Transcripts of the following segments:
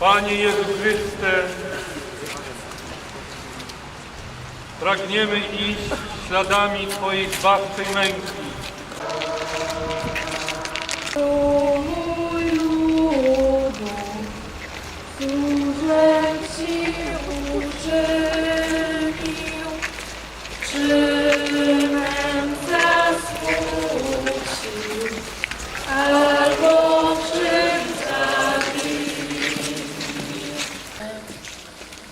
Panie Jezu Chryste, pragniemy iść śladami Twojej zbawczej męki. służę Ci uczynił,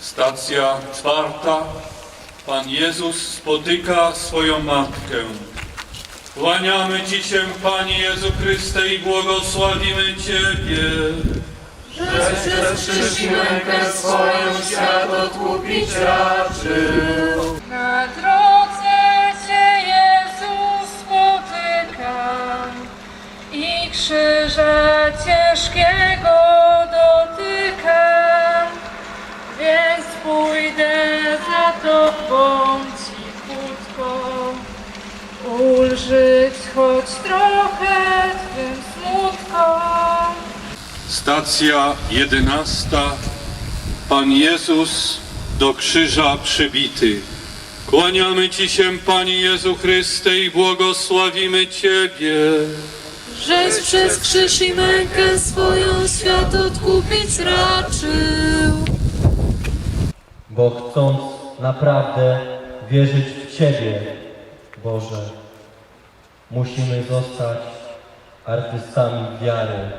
Stacja czwarta. Pan Jezus spotyka swoją matkę. Kłaniamy Ci się, Panie Jezu Chryste, i błogosławimy Ciebie. Że przez krzyż mękę swoją świat odkupić raczył. Na drodze Cię Jezus spotykam i krzyża ciężkiego ulżyć choć trochę Twym smutkom. Stacja jedenasta. Pan Jezus do krzyża przybity. Kłaniamy Ci się, Panie Jezu Chryste, i błogosławimy Ciebie. Żeś przez krzyż i mękę swoją świat odkupić raczył. bo chcąc naprawdę wierzyć w Ciebie, Boże, musimy zostać artystami wiary.